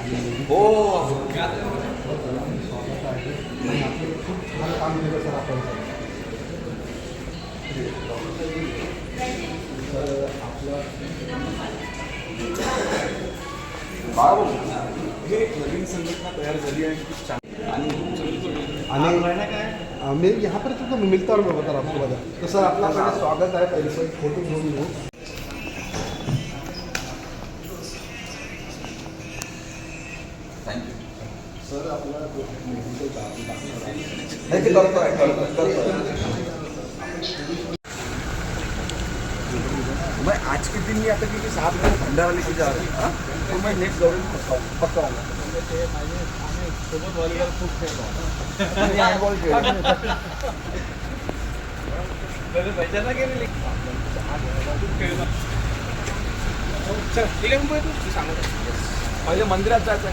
हो खूप छान काम केलं सर आपण तर आपलं बाळाभाऊ हे एक नवीन संघटना तयार झाली आहे खूप छान आणि आणि मी यहाँ पर तो मिलता हूँ मैं बता रहा हूँ आपको बता तो सर आपला पहले स्वागत आहे पहिले सर फोटो घेऊन घेऊ नाही ते मैं आज के दिन ही आता क्योंकि साहब लोग भंडारा लेके जा रहे हैं हाँ? तो मैं नेक्स्ट गवर्नमेंट पक्का हूँ पक्का हूँ मी. पहिले मंदिरात जायचं.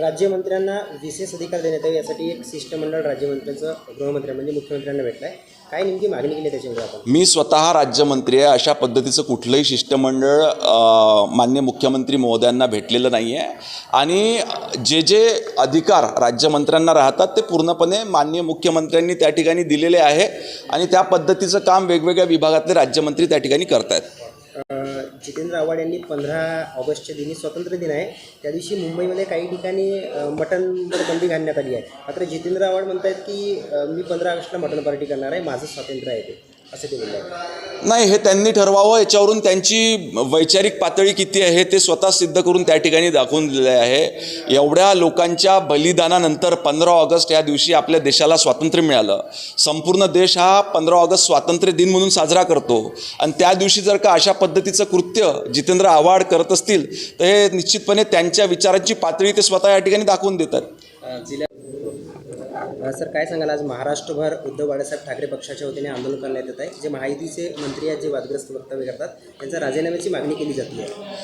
राज्यमंत्र्यांना विशेष अधिकार देण्यात यावे यासाठी एक शिष्टमंडळ राज्यमंत्र्यांचं गृहमंत्री म्हणजे मुख्यमंत्र्यांना भेटलं आहे काय नेमकी मागणी केली आहे आपण? मी स्वतः राज्यमंत्री आहे अशा पद्धतीचं कुठलंही शिष्टमंडळ मान्य मुख्यमंत्री महोदयांना भेटलेलं नाही आहे आणि जे जे अधिकार राज्यमंत्र्यांना राहतात ते पूर्णपणे मान्य मुख्यमंत्र्यांनी त्या ठिकाणी दिलेले आहे. आणि त्या पद्धतीचं काम वेगवेगळ्या विभागातले राज्यमंत्री त्या ठिकाणी करत आहेत जितेंद्र आव्हाड यांनी पंधरा ऑगस्टच्या दिनी स्वातंत्र्य दिन आहे. त्या दिवशी मुंबईमध्ये काही ठिकाणी अं, मटनवर बंदी घालण्यात आली आहे. मात्र जितेंद्र आव्हाड म्हणतात की मी पंधरा ऑगस्टला मटन पार्टी करणार आहे माझं स्वातंत्र्य आहे ते. असं ते बोलले. आहे नाही हे त्यांनी ठरवावं याच्यावरून त्यांची वैचारिक पातळी किती आहे ते स्वतः सिद्ध करून त्या ठिकाणी दाखवून दिले आहे. एवढ्या लोकांच्या बलिदानानंतर पंधरा ऑगस्ट या दिवशी आपल्या देशाला स्वातंत्र्य मिळालं. संपूर्ण देश हा पंधरा ऑगस्ट स्वातंत्र्य दिन म्हणून साजरा करतो. आणि त्या दिवशी जर का अशा पद्धतीचं कृत्य जितेंद्र आव्हाड करत असतील तर हे निश्चितपणे त्यांच्या विचारांची पातळी ते स्वतः या ठिकाणी दाखवून देतात. सर काय सांगाल? आज महाराष्ट्रभर उद्धव बाळासाहेब ठाकरे पक्षाच्या वतीने आंदोलन करण्यात येत आहे. जे महायुतीचे मंत्री आहेत जे वादग्रस्त वक्तव्य करतात त्यांच्या राजीनाम्याची मागणी केली जाते आहे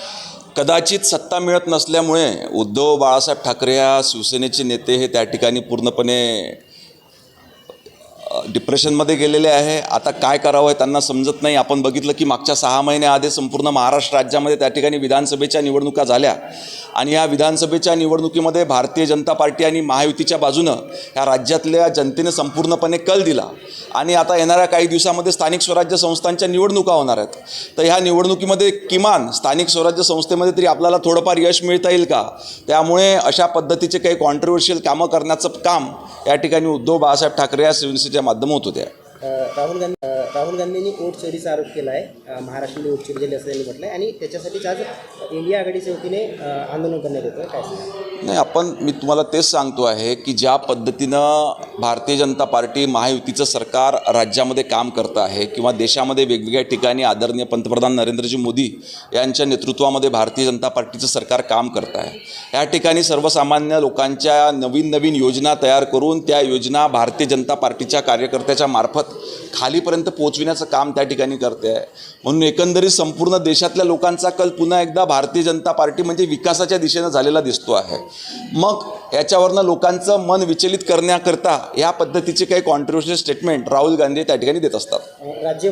कदाचित सत्ता मिळत नसल्यामुळे उद्धव बाळासाहेब ठाकरे या शिवसेनेचे नेते हे त्या ठिकाणी पूर्णपणे डिप्रेशनमध्ये गेलेले आहे. आता काय करावं आहे त्यांना समजत नाही. आपण बघितलं की मागच्या सहा महिन्याआधी संपूर्ण महाराष्ट्र राज्यामध्ये त्या ठिकाणी विधानसभेच्या निवडणुका झाल्या. आणि या विधानसभेच्या निवडणुकीमध्ये भारतीय जनता पार्टी आणि महायुतीच्या बाजूनं ह्या राज्यातल्या जनतेने संपूर्णपणे कल दिला. आणि आता येणाऱ्या काही दिवसामध्ये स्थानिक स्वराज्य संस्थांच्या निवडणुका होणार आहेत. तर ह्या निवडणुकीमध्ये किमान स्थानिक स्वराज्य संस्थेमध्ये तरी आपल्याला थोडंफार यश मिळता येईल का? त्यामुळे अशा पद्धतीचे काही कॉन्ट्रोवर्शियल कामं करण्याचं काम या ठिकाणी उद्धव बाळासाहेब ठाकरे या शिवसेनेच्या माध्यमात होत्या राहुल गांधी राहुल गांधींनी वोट चोरीचा आरोप केला आहे महाराष्ट्रामध्ये वोट चोरी झाली असं त्यांनी म्हटलं आहे आणि त्याच्यासाठीच आज इंडिया आघाडीच्या वतीने आंदोलन करण्यात येतं काय नाही आपण मी तुम्हाला तेच सांगतो आहे की ज्या पद्धतीनं भारतीय जनता पार्टी महायुतीचं सरकार राज्यामध्ये काम करतं आहे किंवा देशामध्ये वेगवेगळ्या ठिकाणी आदरणीय पंतप्रधान नरेंद्रजी मोदी यांच्या नेतृत्वामध्ये भारतीय जनता पार्टीचं सरकार काम करत आहे या ठिकाणी सर्वसामान्य लोकांच्या नवीन नवीन योजना तयार करून त्या योजना भारतीय जनता पार्टीच्या कार्यकर्त्याच्या मार्फत खालीपर्यंत पोचविण्याचं काम त्या ठिकाणी करते आहे. म्हणून एकंदरीत संपूर्ण देशातल्या लोकांचा कल पुन्हा एकदा भारतीय जनता पार्टी म्हणजे विकासाच्या दिशेनं झालेला दिसतो आहे. मग याच्यावरनं लोकांचं मन विचलित करण्याकरता या पद्धतीचे काही कॉन्ट्रोवर्शियल स्टेटमेंट राहुल गांधी त्या ठिकाणी देत असतात. राज्य